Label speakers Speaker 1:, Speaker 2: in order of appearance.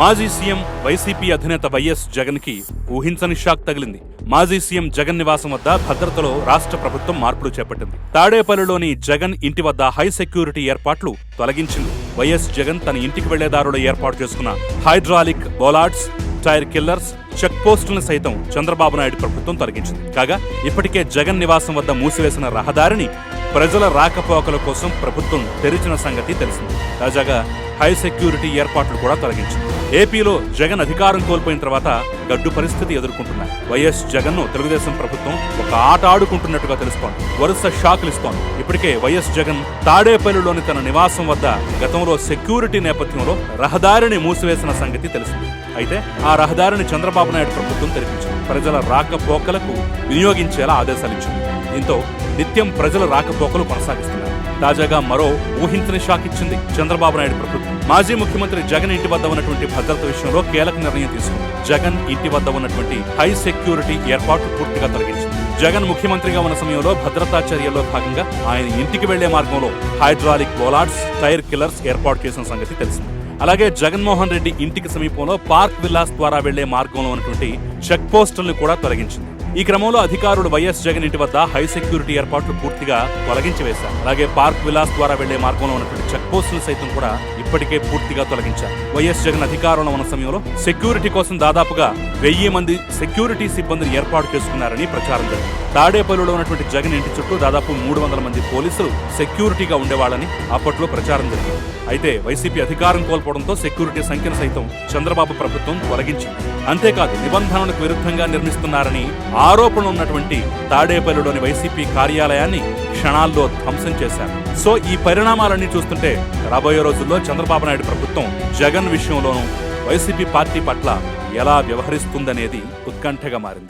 Speaker 1: మాజీ CM YCP అధినేత YS జగన్కి ఊహించని షాక్ తగిలింది. మాజీ సీఎం జగన్ నివాసం వద్ద భద్రతలో రాష్ట్ర ప్రభుత్వం మార్పులు చేపట్టింది. తాడేపల్లిలోని జగన్ ఇంటి వద్ద హై సెక్యూరిటీ ఏర్పాట్లు తొలగించింది. వైఎస్ జగన్ తన ఇంటికి వెళ్ళేదారులు ఏర్పాటు చేసుకున్న hydraulic bollards tyre killers check పోస్టులను సైతం చంద్రబాబు నాయుడు ప్రభుత్వం తొలగించింది. కాగా ఇప్పటికే జగన్ నివాసం వద్ద మూసివేసిన రహదారిని ప్రజల రాకపోకల కోసం ప్రభుత్వం తెరిచిన సంగతి తెలిసింది. తాజాగా హై సెక్యూరిటీ ఏర్పాట్లు కూడా తొలగించింది. ఏపీలో జగన్ అధికారం కోల్పోయిన తర్వాత గడ్డు పరిస్థితి ఎదుర్కొంటున్నారు వైఎస్ జగన్ను తెలుగుదేశం ప్రభుత్వం ఒక ఆట ఆడుకుంటున్నట్టుగా తెలుస్తోంది. వరుస షాకులు ఇస్తోంది. ఇప్పటికే వైఎస్ జగన్ తాడేపల్లిలోని తన నివాసం వద్ద గతంలో సెక్యూరిటీ నేపథ్యంలో రహదారిని మూసివేసిన సంగతి తెలిసింది. అయితే ఆ రహదారిని చంద్రబాబు నాయుడు ప్రభుత్వం తెరిపించింది. ప్రజల రాకపోకలకు వినియోగించేలా ఆదేశాలిచ్చింది. దీంతో నిత్యం ప్రజల రాకపోకలు కొనసాగిస్తున్నారు. తాజాగా మరో ఊహించని షాక్ ఇచ్చింది చంద్రబాబు నాయుడు ప్రభుత్వం. మాజీ ముఖ్యమంత్రి జగన్ ఇంటి వద్ద ఉన్నటువంటి భద్రత విషయంలో కీలక నిర్ణయం తీసుకుంది. జగన్ ఇంటి వద్ద ఉన్నటువంటి హై సెక్యూరిటీ ఏర్పాట్లు పూర్తిగా తొలగించింది. జగన్ ముఖ్యమంత్రిగా ఉన్న సమయంలో భద్రతా చర్యల్లో భాగంగా ఆయన ఇంటికి వెళ్ళే మార్గంలో హైడ్రాలిక్ బోలార్డ్స్ టైర్ కిల్లర్స్ ఏర్పాటు చేసిన సంగతి తెలిసింది. అలాగే జగన్మోహన్ రెడ్డి ఇంటికి సమీపంలో పార్క్ విల్లాస్ ద్వారా వెళ్ళే మార్గంలో ఉన్నటువంటి చెక్ పోస్టులను కూడా తొలగించింది. ఈ క్రమంలో అధికారులు వైఎస్ జగన్ ఇంటి వద్ద హై సెక్యూరిటీ ఏర్పాట్లు పూర్తిగా తొలగించి వేశారు అలాగే పార్క్ విలాస్ ద్వారా వెళ్ళే మార్గంలో ఉన్నటువంటి చెక్ పోస్టులు సైతం కూడా ఇప్పటికే పూర్తిగా తొలగించారు. వైఎస్ జగన్ అధికారంలో ఉన్న సమయంలో సెక్యూరిటీ కోసం దాదాపుగా వెయ్యి మంది సెక్యూరిటీ సిబ్బందిని ఏర్పాటు చేసుకున్నారని ప్రచారం జరిగింది. తాడేపల్లిలో ఉన్నటువంటి జగన్ ఇంటి చుట్టూ దాదాపు మూడు వందల మంది పోలీసులు సెక్యూరిటీగా ఉండేవాళ్ళని అప్పట్లో ప్రచారం జరిగింది. అయితే వైసీపీ అధికారం కోల్పోవడంతో సెక్యూరిటీ సంఖ్యను సైతం చంద్రబాబు ప్రభుత్వం తొలగించింది. అంతేకాదు నిబంధనలకు విరుద్ధంగా నిర్మిస్తున్నారని ఆరోపణ ఉన్నటువంటి తాడేపల్లిలోని వైసీపీ కార్యాలయాన్ని క్షణాల్లో ధ్వంసం చేశారు. సో ఈ పరిణామాలన్నీ చూస్తుంటే రాబోయే రోజుల్లో చంద్రబాబు నాయుడు ప్రభుత్వం జగన్ విషయంలోనూ వైసీపీ పార్టీ పట్ల ఎలా వ్యవహరిస్తుందనేది ఉత్కంఠగా మారింది.